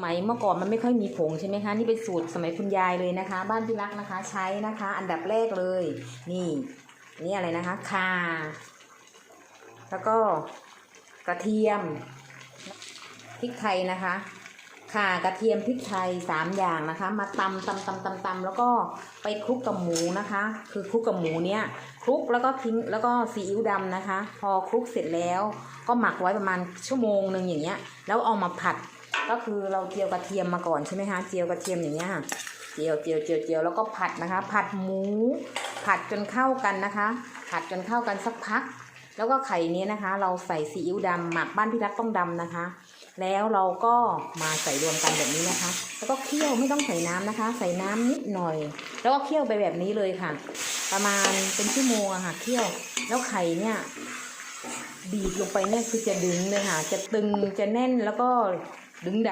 สมัยเมื่อก่อนมันไม่ค่อยมีผงใช่ไหมคะ นี่เป็นสูตรสมัยคุณยายเลยนะคะ บ้านพี่รักนะคะใช้นะคะ อันดับแรกเลย นี่ นี่อะไรนะคะข่าแล้วก็กระเทียมพริกไทยนะคะข่ากระเทียมพริกไทยสามอย่างนะคะ มาตำตำตำตำตำแล้วก็ไปคลุกกับหมูนะคะ คือคลุกกับหมูเนี้ยคลุกแล้วก็ทิ้งแล้วก็ซีอิ๊วดำนะคะ พอคลุกเสร็จแล้ว ก็หมักไว้ประมาณชั่วโมงหนึ่งอย่างเงี้ย แล้วเอามาผัด ก็คือเราเจียวกระเทียมมาก่อนใช่ไหมคะเจียวกระเทียมอย่างเงี้ยค่ะเจียวเจียวเจียวเจียวแล้วก็ผัดนะคะ ผัดหมู ผัดจนเข้ากันนะคะ ผัดจนเข้ากันสักพัก แล้วก็ไข่นี้นะคะ เราใส่ซีอิ๊วดำหมักบ้านพี่รักต้องดำนะคะ แล้วเราก็มาใส่รวมกันแบบนี้นะคะ แล้วก็เคี่ยวไม่ต้องใส่น้ำนะคะ ใส่น้ำนิดหน่อย แล้วก็เคี่ยวไปแบบนี้เลยค่ะ ประมาณเป็นชั่วโมงอะค่ะเคี่ยวแล้วไข่เนี่ยบีบลงไปเนี่ยคือจะดึงเลยค่ะ จะตึงจะแน่นแล้วก็ ดึงดัง